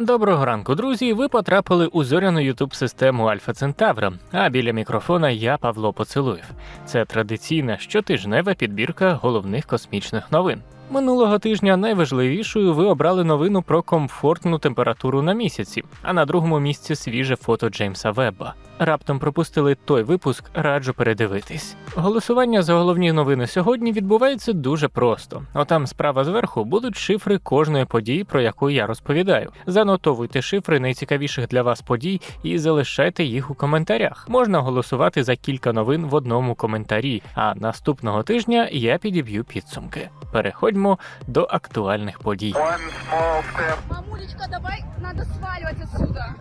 Доброго ранку, друзі. Ви потрапили у зоряну ютуб систему Альфа Центавра. А біля мікрофона я Павло Поцелуєв. Це традиційна щотижнева підбірка головних космічних новин. Минулого тижня найважливішою ви обрали новину про комфортну температуру на місяці, а на другому місці свіже фото Джеймса Вебба. Раптом пропустили той випуск, раджу передивитись. Голосування за головні новини сьогодні відбувається дуже просто. Отам справа зверху будуть шифри кожної події, про яку я розповідаю. Занотовуйте шифри найцікавіших для вас подій і залишайте їх у коментарях. Можна голосувати за кілька новин в одному коментарі. А наступного тижня я підіб'ю підсумки. Переходьмо до актуальних подій. Мамулечка, давай, надо сваливать отсюда.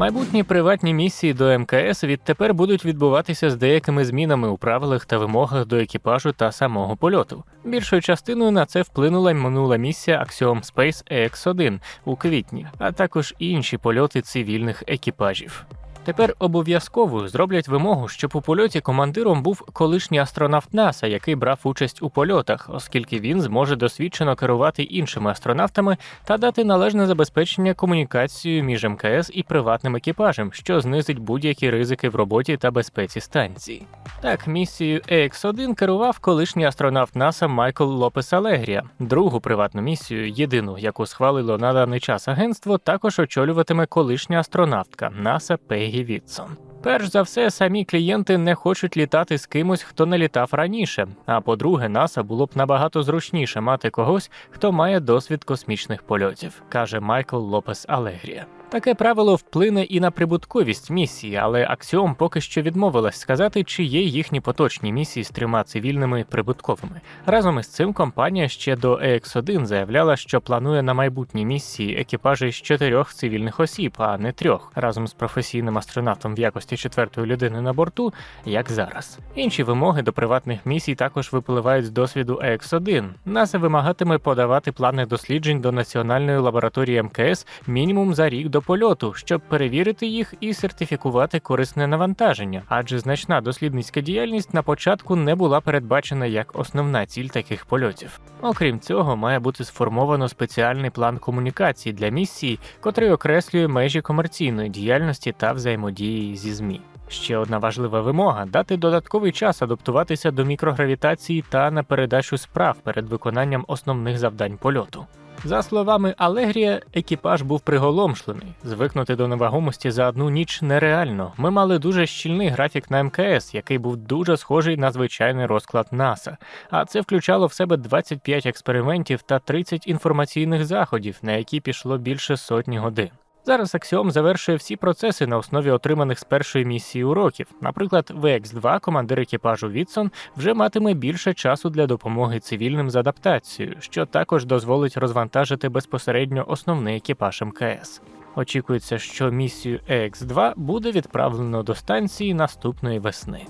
Майбутні приватні місії до МКС відтепер будуть відбуватися з деякими змінами у правилах та вимогах до екіпажу та самого польоту. Більшою частиною на це вплинула минула місія Axiom Space EX-1 у квітні, а також інші польоти цивільних екіпажів. Тепер обов'язковою зроблять вимогу, щоб у польоті командиром був колишній астронавт НАСА, який брав участь у польотах, оскільки він зможе досвідчено керувати іншими астронавтами та дати належне забезпечення комунікацією між МКС і приватним екіпажем, що знизить будь-які ризики в роботі та безпеці станції. Так, місією EX-1 керував колишній астронавт НАСА Майкл Лопес Алегрія. Другу приватну місію, єдину, яку схвалило на даний час агентство, також очолюватиме колишня астронавтка НАСА Пегі Вітсон. Перш за все, самі клієнти не хочуть літати з кимось, хто не літав раніше. А по-друге, НАСА було б набагато зручніше мати когось, хто має досвід космічних польотів, каже Майкл Лопес Алегрія. Таке правило вплине і на прибутковість місії, але Аксіом поки що відмовилась сказати, чи є їхні поточні місії з трьома цивільними прибутковими. Разом із цим компанія ще до EX1 заявляла, що планує на майбутні місії екіпажі з чотирьох цивільних осіб, а не трьох, разом з професійним астронавтом в якості четвертої людини на борту, як зараз. Інші вимоги до приватних місій також випливають з досвіду EX1. НАСА вимагатиме подавати плани досліджень до національної лабораторії МКС мінімум за рік до польоту, щоб перевірити їх і сертифікувати корисне навантаження, адже значна дослідницька діяльність на початку не була передбачена як основна ціль таких польотів. Окрім цього, має бути сформовано спеціальний план комунікації для місії, котрий окреслює межі комерційної діяльності та взаємодії зі ЗМІ. Ще одна важлива вимога дати додатковий час адаптуватися до мікрогравітації та на передачу справ перед виконанням основних завдань польоту. За словами Алегрія, екіпаж був приголомшлений. Звикнути до невагомості за одну ніч нереально. Ми мали дуже щільний графік на МКС, який був дуже схожий на звичайний розклад НАСА. А це включало в себе 25 експериментів та 30 інформаційних заходів, на які пішло більше сотні годин. Зараз Аксіом завершує всі процеси на основі отриманих з першої місії уроків. Наприклад, VX-2, командир екіпажу Вітсон, вже матиме більше часу для допомоги цивільним з адаптацією, що також дозволить розвантажити безпосередньо основний екіпаж МКС. Очікується, що місію EX-2 буде відправлено до станції наступної весни.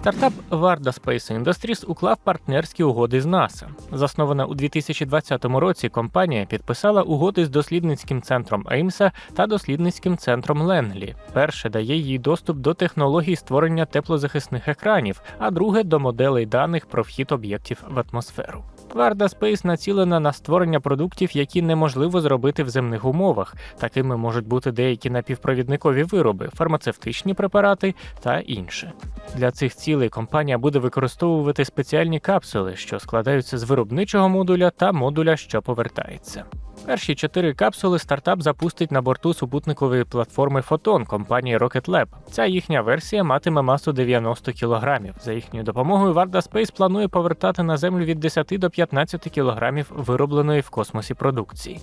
Стартап Varda Space Industries уклав партнерські угоди з НАСА. Заснована у 2020 році, компанія підписала угоди з дослідницьким центром Еймса та дослідницьким центром Ленглі. Перше дає їй доступ до технологій створення теплозахисних екранів, а друге до моделей даних про вхід об'єктів в атмосферу. Varda Space націлена на створення продуктів, які неможливо зробити в земних умовах. Такими можуть бути деякі напівпровідникові вироби, фармацевтичні препарати та інше. Для цих цілей компанія буде використовувати спеціальні капсули, що складаються з виробничого модуля та модуля, що повертається. Перші чотири капсули стартап запустить на борту супутникової платформи Photon компанії Rocket Lab. Ця їхня версія матиме масу 90 кг. За їхньою допомогою Varda Space планує повертати на землю від 10 до 15 кг виробленої в космосі продукції.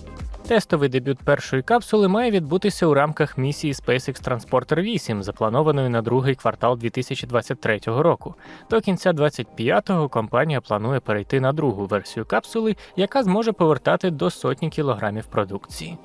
Тестовий дебют першої капсули має відбутися у рамках місії SpaceX Transporter 8, запланованої на другий квартал 2023 року. До кінця 25-го компанія планує перейти на другу версію капсули, яка зможе повертати до сотні кілограмів продукції.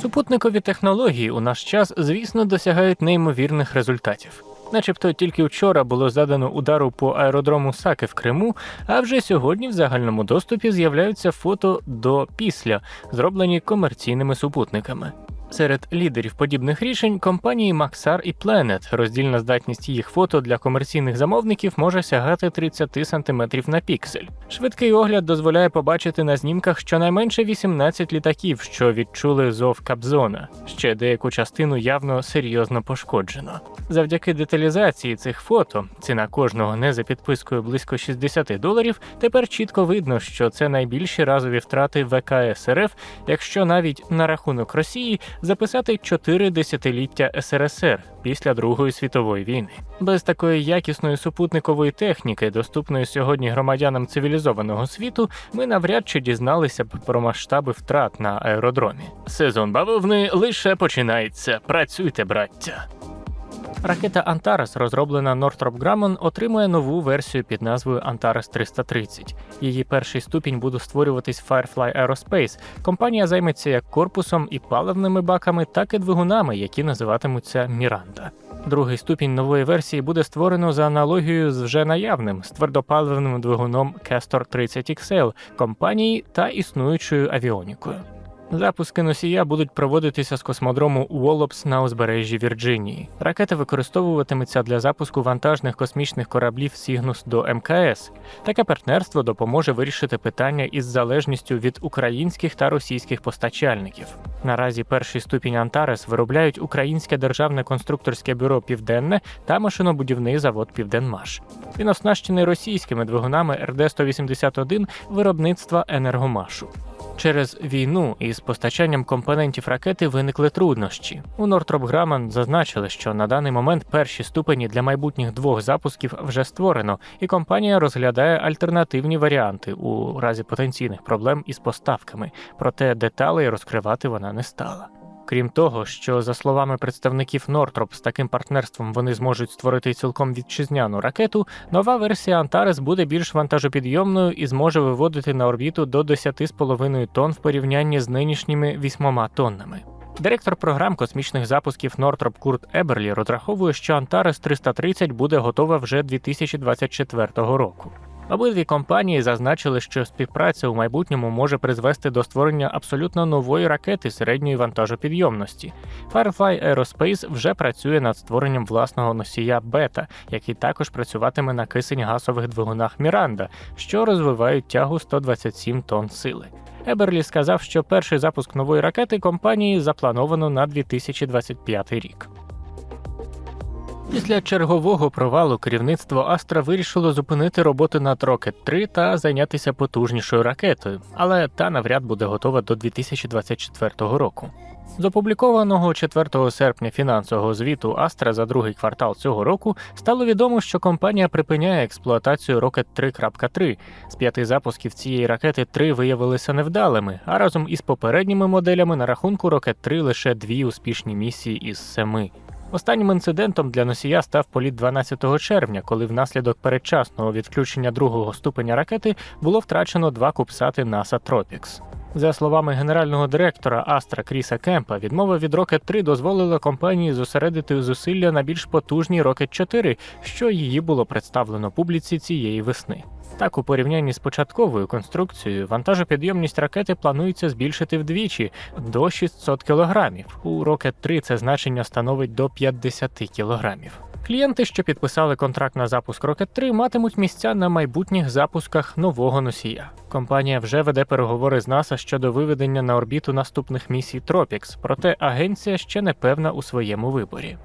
Супутникові технології у наш час, звісно, досягають неймовірних результатів. Начебто тільки вчора було задано удару по аеродрому Саки в Криму, а вже сьогодні в загальному доступі з'являються фото до після, зроблені комерційними супутниками. Серед лідерів подібних рішень компанії Maxar і Planet. Роздільна здатність їх фото для комерційних замовників може сягати 30 см на піксель. Швидкий огляд дозволяє побачити на знімках щонайменше 18 літаків, що відчули зов Кабзона. Ще деяку частину явно серйозно пошкоджено. Завдяки деталізації цих фото, ціна кожного не за підпискою близько 60 доларів. Тепер чітко видно, що це найбільші разові втрати ВКС РФ, якщо навіть на рахунок Росії записати чотири десятиліття СРСР після Другої світової війни. Без такої якісної супутникової техніки, доступної сьогодні громадянам цивілізованого світу, ми навряд чи дізналися б про масштаби втрат на аеродромі. Сезон бавовни лише починається. Працюйте, браття. Ракета Антарес, розроблена Northrop Grumman, отримує нову версію під назвою Antares 330. Її перший ступінь буде створюватись Firefly Aerospace. Компанія займеться як корпусом і паливними баками, так і двигунами, які називатимуться Міранда. Другий ступінь нової версії буде створено за аналогією з вже наявним з твердопаливним двигуном Castor 30 XL компанії та існуючою авіонікою. Запуски носія будуть проводитися з космодрому Уоллопс на узбережжі Вірджинії. Ракета використовуватиметься для запуску вантажних космічних кораблів Сігнус до МКС. Таке партнерство допоможе вирішити питання із залежністю від українських та російських постачальників. Наразі перший ступінь Антарес виробляють Українське державне конструкторське бюро Південне та машинобудівний завод Південмаш. Він оснащений російськими двигунами РД-181 виробництва енергомашу. Через війну із постачанням компонентів ракети виникли труднощі. У Northrop Grumman зазначили, що на даний момент перші ступені для майбутніх двох запусків вже створено, і компанія розглядає альтернативні варіанти у разі потенційних проблем із поставками, проте деталей розкривати вона не стала. Крім того, що за словами представників Northrop, з таким партнерством вони зможуть створити цілком вітчизняну ракету, нова версія Antares буде більш вантажопідйомною і зможе виводити на орбіту до 10,5 тонн в порівнянні з нинішніми 8 тоннами. Директор програм космічних запусків Northrop Курт Еберлі розраховує, що Antares 330 буде готова вже 2024 року. Обидві компанії зазначили, що співпраця у майбутньому може призвести до створення абсолютно нової ракети середньої вантажопідйомності. Firefly Aerospace вже працює над створенням власного носія бета, який також працюватиме на кисень газових двигунах Міранда, що розвивають тягу 127 тонн сили. Еберлі сказав, що перший запуск нової ракети компанії заплановано на 2025 рік. Після чергового провалу керівництво Астра вирішило зупинити роботи над Rocket 3 та зайнятися потужнішою ракетою, але та навряд буде готова до 2024 року. З опублікованого 4 серпня фінансового звіту Астра за другий квартал цього року стало відомо, що компанія припиняє експлуатацію Rocket 3.3. З п'яти запусків цієї ракети три виявилися невдалими, а разом із попередніми моделями на рахунку Rocket 3 лише дві успішні місії із семи. Останнім інцидентом для носія став політ 12 червня, коли внаслідок передчасного відключення другого ступеня ракети було втрачено два кубсати NASA Tropics. За словами генерального директора Астра Кріса Кемпа, відмова від Rocket 3 дозволила компанії зосередити зусилля на більш потужній Rocket 4, що її було представлено публіці цієї весни. Так, у порівнянні з початковою конструкцією, вантажопідйомність ракети планується збільшити вдвічі до 600 кг. У Rocket 3 це значення становить до 50 кг. Клієнти, що підписали контракт на запуск Rocket 3, матимуть місця на майбутніх запусках нового носія. Компанія вже веде переговори з НАСА щодо виведення на орбіту наступних місій Tropics, проте агенція ще не певна у своєму виборі.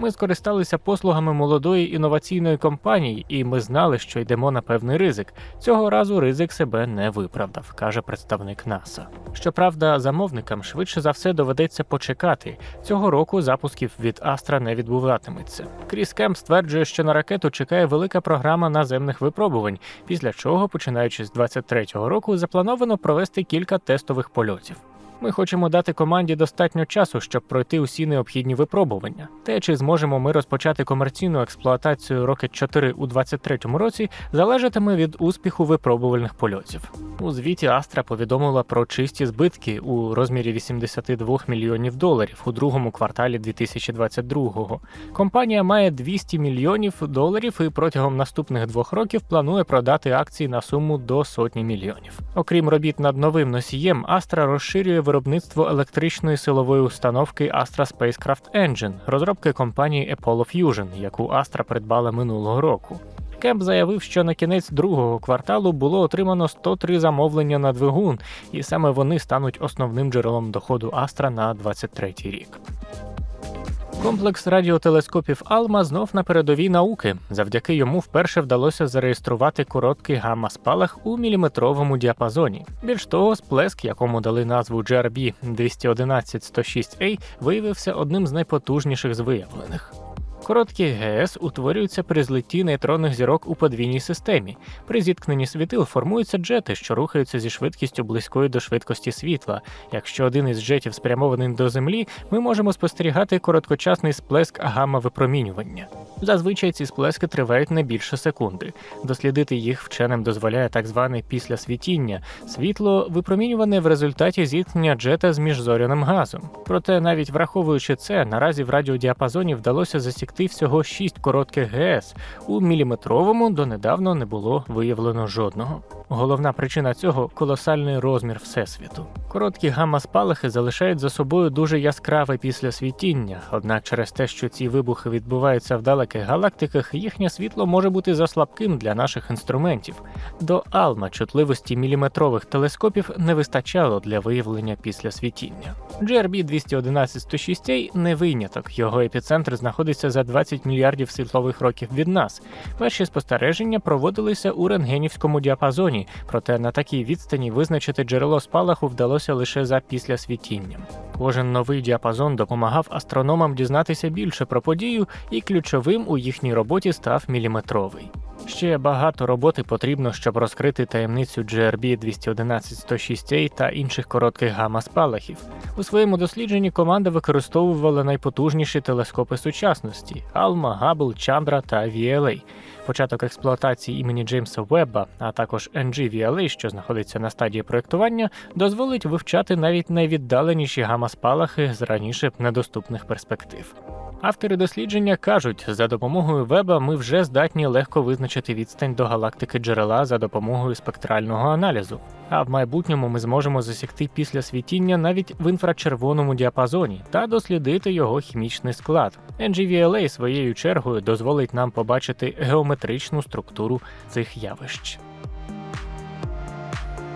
Ми скористалися послугами молодої інноваційної компанії, і ми знали, що йдемо на певний ризик. Цього разу ризик себе не виправдав, каже представник НАСА. Щоправда, замовникам швидше за все доведеться почекати. Цього року запусків від Астра не відбуватиметься. Кріс Кемп стверджує, що на ракету чекає велика програма наземних випробувань, після чого, починаючи з 23-го року, заплановано провести кілька тестових польотів. Ми хочемо дати команді достатньо часу, щоб пройти усі необхідні випробування. Те, чи зможемо ми розпочати комерційну експлуатацію Rocket 4 у 2023 році, залежатиме від успіху випробувальних польотів. У звіті Астра повідомила про чисті збитки у розмірі 82 мільйонів доларів у другому кварталі 2022-го. Компанія має 200 мільйонів доларів і протягом наступних двох років планує продати акції на суму до сотні мільйонів. Окрім робіт над новим носієм, Астра розширює виробництво електричної силової установки Astra Spacecraft Engine, розробки компанії Apollo Fusion, яку Astra придбала минулого року. Кемп заявив, що на кінець другого кварталу було отримано 103 замовлення на двигун, і саме вони стануть основним джерелом доходу Astra на 2023 рік. Комплекс радіотелескопів Алма знов на передовій науки. Завдяки йому вперше вдалося зареєструвати короткий гамма-спалах у міліметровому діапазоні. Більш того, сплеск, якому дали назву GRB 211-106A, виявився одним з найпотужніших з виявлених. Короткі ГС утворюються при злитті нейтронних зірок у подвійній системі. При зіткненні світил формуються джети, що рухаються зі швидкістю близькою до швидкості світла. Якщо один із джетів спрямований до Землі, ми можемо спостерігати короткочасний сплеск гамма-випромінювання. Зазвичай ці сплески тривають не більше секунди. Дослідити їх вченим дозволяє так зване післясвітіння світло, випромінюване в результаті зіткнення джета з міжзоряним газом. Проте, навіть враховуючи це, наразі в радіодіапазоні вдалося засікти всього 6 коротких ГС. У міліметровому донедавно не було виявлено жодного. Головна причина цього колосальний розмір всесвіту. Короткі гамма-спалахи залишають за собою дуже яскраве післясвітіння, однак через те, що ці вибухи відбуваються в далеких галактиках, їхнє світло може бути заслабким для наших інструментів. До Алма чутливості міліметрових телескопів не вистачало для виявлення післясвітіння. GRB 211-106A не виняток. Його епіцентр знаходиться за 20 мільярдів світлових років від нас. Перші спостереження проводилися у рентгенівському діапазоні, проте на такій відстані визначити джерело спалаху вдалося лише за післясвітінням. Кожен новий діапазон допомагав астрономам дізнатися більше про подію, і ключовим у їхній роботі став міліметровий. Ще багато роботи потрібно, щоб розкрити таємницю GRB 211-106A та інших коротких гамма-спалахів. У своєму дослідженні команда використовувала найпотужніші телескопи сучасності Алма, Габл, Чандра та VLA. Початок експлуатації імені Джеймса Вебба, а також NG-VLA, що знаходиться на стадії проєктування, дозволить вивчати навіть найвіддаленіші гамма-спалахи з раніше недоступних перспектив. Автори дослідження кажуть, за допомогою веба ми вже здатні легко визначити відстань до галактики джерела за допомогою спектрального аналізу. А в майбутньому ми зможемо засікти після світіння навіть в інфрачервоному діапазоні та дослідити його хімічний склад. NGVLA своєю чергою дозволить нам побачити геометричну структуру цих явищ.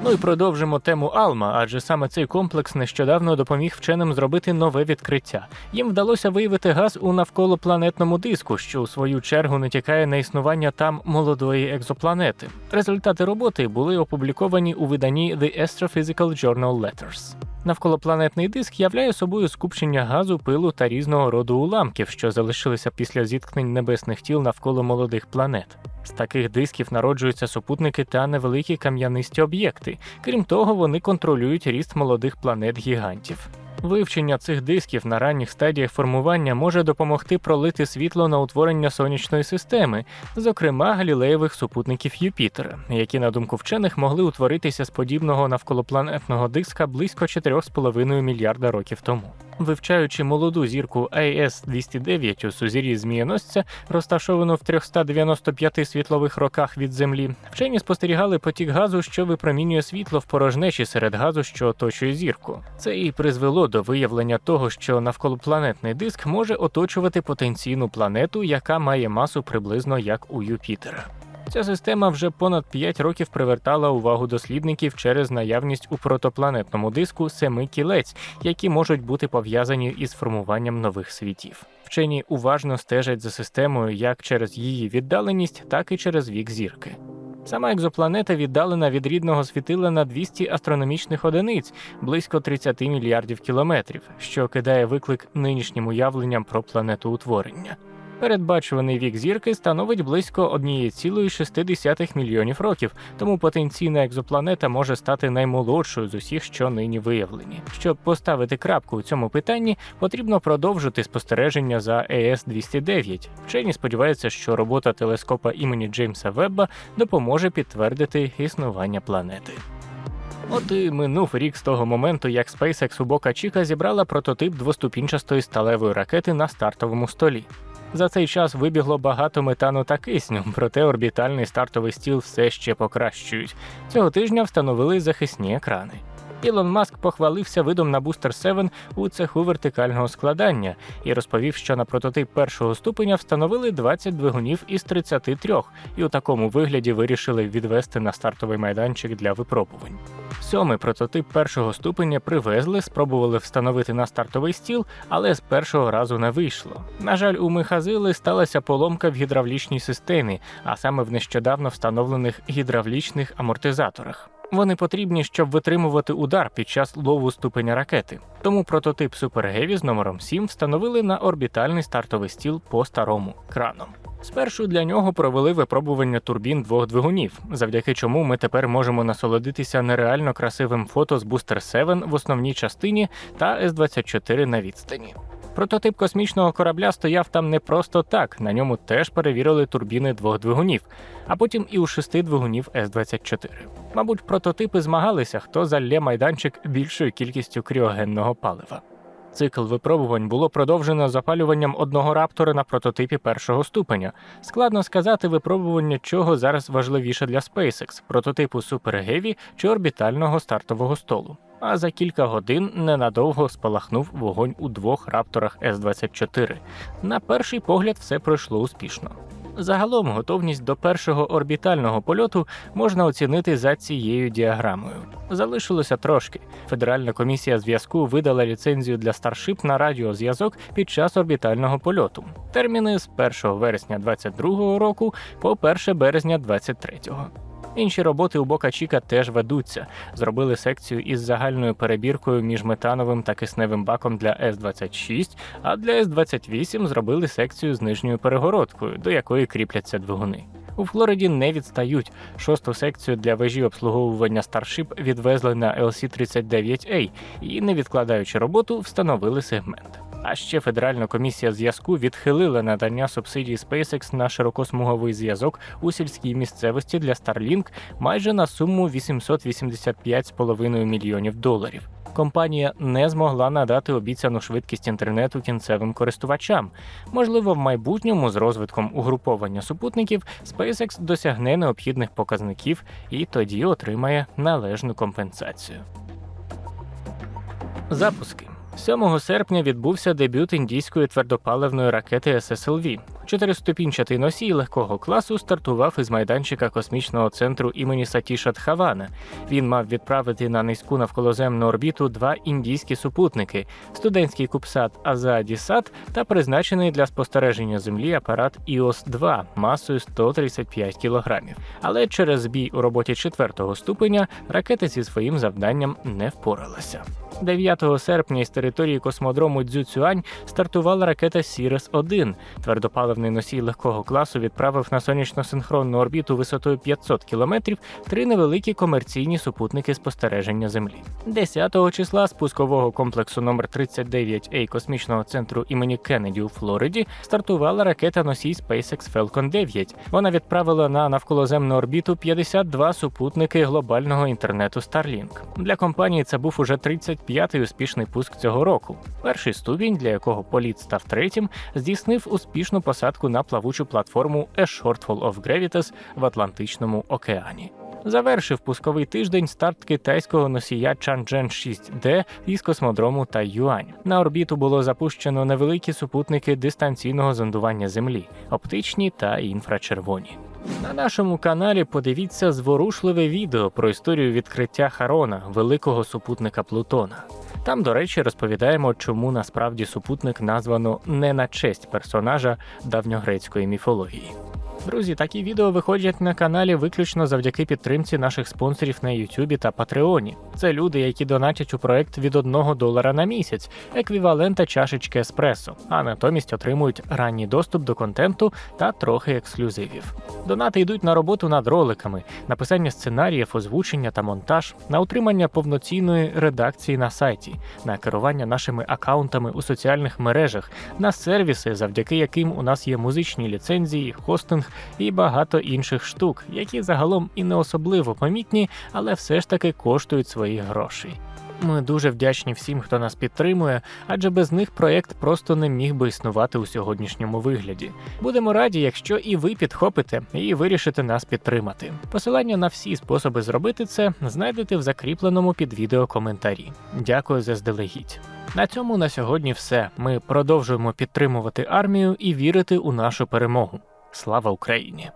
Ну і продовжимо тему Алма, адже саме цей комплекс нещодавно допоміг вченим зробити нове відкриття. Їм вдалося виявити газ у навколопланетному диску, що у свою чергу натякає на існування там молодої екзопланети. Результати роботи були опубліковані у виданні The Astrophysical Journal Letters. Навколопланетний диск являє собою скупчення газу, пилу та різного роду уламків, що залишилися після зіткнень небесних тіл навколо молодих планет. З таких дисків народжуються супутники та невеликі кам'янисті об'єкти. Крім того, вони контролюють ріст молодих планет-гігантів. Вивчення цих дисків на ранніх стадіях формування може допомогти пролити світло на утворення сонячної системи, зокрема галілеєвих супутників Юпітера, які, на думку вчених, могли утворитися з подібного навколопланетного диска близько 4,5 мільярда років тому. Вивчаючи молоду зірку AS-209 у сузір'ї Змієносця, розташовану в 395 світлових роках від Землі, вчені спостерігали потік газу, що випромінює світло в порожнечі серед газу, що оточує зірку. Це і призвело до виявлення того, що навколопланетний диск може оточувати потенційну планету, яка має масу приблизно як у Юпітера. Ця система вже понад 5 років привертала увагу дослідників через наявність у протопланетному диску семи кілець, які можуть бути пов'язані із формуванням нових світів. Вчені уважно стежать за системою як через її віддаленість, так і через вік зірки. Сама екзопланета віддалена від рідного світила на 200 астрономічних одиниць, близько 30 мільярдів кілометрів, що кидає виклик нинішнім уявленням про планетоутворення. Передбачуваний вік зірки становить близько 1,6 мільйонів років, тому потенційна екзопланета може стати наймолодшою з усіх, що нині виявлені. Щоб поставити крапку у цьому питанні, потрібно продовжити спостереження за ЕС-209. Вчені сподіваються, що робота телескопа імені Джеймса Вебба допоможе підтвердити існування планети. От і минув рік з того моменту, як SpaceX у Бока Чіка зібрала прототип двоступінчастої сталевої ракети на стартовому столі. За цей час вибігло багато метану та кисню, проте орбітальний стартовий стіл все ще покращують. Цього тижня встановили захисні екрани. Ілон Маск похвалився видом на Booster 7 у цеху вертикального складання і розповів, що на прототип першого ступеня встановили 20 двигунів із 33, і у такому вигляді вирішили відвести на стартовий майданчик для випробувань. Сьомий прототип першого ступеня привезли, спробували встановити на стартовий стіл, але з першого разу не вийшло. На жаль, у Михазили сталася поломка в гідравлічній системі, а саме в нещодавно встановлених гідравлічних амортизаторах. Вони потрібні, щоб витримувати удар під час лову ступеня ракети. Тому прототип Heavy з номером 7 встановили на орбітальний стартовий стіл по старому краном. Спершу для нього провели випробування турбін двох двигунів, завдяки чому ми тепер можемо насолодитися нереально красивим фото з Booster 7 в основній частині та С-24 на відстані. Прототип космічного корабля стояв там не просто так, на ньому теж перевірили турбіни двох двигунів, а потім і у шести двигунів С-24. Мабуть, прототипи змагалися, хто залє майданчик більшою кількістю кріогенного палива. Цикл випробувань було продовжено запалюванням одного раптора на прототипі першого ступеня. Складно сказати випробування, чого зараз важливіше для SpaceX – прототипу Super Heavy чи орбітального стартового столу. А за кілька годин ненадовго спалахнув вогонь у двох рапторах С-24. На перший погляд все пройшло успішно. Загалом готовність до першого орбітального польоту можна оцінити за цією діаграмою. Залишилося трошки. Федеральна комісія зв'язку видала ліцензію для Starship на радіозв'язок під час орбітального польоту. Терміни з 1 вересня 2022 року по 1 березня 2023. Інші роботи у Бока Чіка теж ведуться. Зробили секцію із загальною перебіркою між метановим та кисневим баком для С-26, а для С-28 зробили секцію з нижньою перегородкою, до якої кріпляться двигуни. У Флориді не відстають. Шосту секцію для вежі обслуговування Starship відвезли на LC-39A і, не відкладаючи роботу, встановили сегмент. А ще Федеральна комісія зв'язку відхилила надання субсидій SpaceX на широкосмуговий зв'язок у сільській місцевості для Starlink майже на суму 885,5 мільйонів доларів. Компанія не змогла надати обіцяну швидкість інтернету кінцевим користувачам. Можливо, в майбутньому з розвитком угруповання супутників SpaceX досягне необхідних показників і тоді отримає належну компенсацію. Запуски 7 серпня відбувся дебют індійської твердопаливної ракети ССЛВ. Чотириступінчатий носій легкого класу стартував із майданчика космічного центру імені Сатіша Тхавана. Він мав відправити на низьку навколоземну орбіту два індійські супутники: студентський кубсат Азаадісат та призначений для спостереження Землі апарат іос 2 масою 135 кілограмів. Але через збій у роботі четвертого ступеня ракета зі своїм завданням не впоралася. 9 серпня із території космодрому Дзюцюань стартувала ракета Сірес 1 Твердопаливний носій легкого класу відправив на сонячно-синхронну орбіту висотою 500 кілометрів три невеликі комерційні супутники спостереження Землі. 10 числа з пускового комплексу номер 39A космічного центру імені Кеннеді у Флориді стартувала ракета носій SpaceX Falcon 9. Вона відправила на навколоземну орбіту 52 супутники глобального інтернету Starlink. Для компанії це був уже 35-й успішний пуск цього року. Перший ступінь, для якого політ став третім, здійснив успішну посадку на плавучу платформу A Shortfall of Gravitas в Атлантичному океані. Завершив пусковий тиждень старт китайського носія Chang'e 6D із космодрому Тайюань. На орбіту було запущено невеликі супутники дистанційного зондування Землі, оптичні та інфрачервоні. На нашому каналі подивіться зворушливе відео про історію відкриття Харона, великого супутника Плутона. Там, до речі, розповідаємо, чому насправді супутник названо не на честь персонажа давньогрецької міфології. Друзі, такі відео виходять на каналі виключно завдяки підтримці наших спонсорів на Ютубі та Патреоні. Це люди, які донатять у проект від 1 долара на місяць, еквівалента чашечки еспресо, а натомість отримують ранній доступ до контенту та трохи ексклюзивів. Донати йдуть на роботу над роликами, написання сценаріїв, озвучення та монтаж, на утримання повноцінної редакції на сайті, на керування нашими акаунтами у соціальних мережах, на сервіси, завдяки яким у нас є музичні ліцензії, хостинг і багато інших штук, які загалом і не особливо помітні, але все ж таки коштують своїх грошей. Ми дуже вдячні всім, хто нас підтримує, адже без них проект просто не міг би існувати у сьогоднішньому вигляді. Будемо раді, якщо і ви підхопите і вирішите нас підтримати. Посилання на всі способи зробити це знайдете в закріпленому під відео коментарі. Дякую заздалегідь. На цьому на сьогодні все. Ми продовжуємо підтримувати армію і вірити у нашу перемогу. Слава Україні!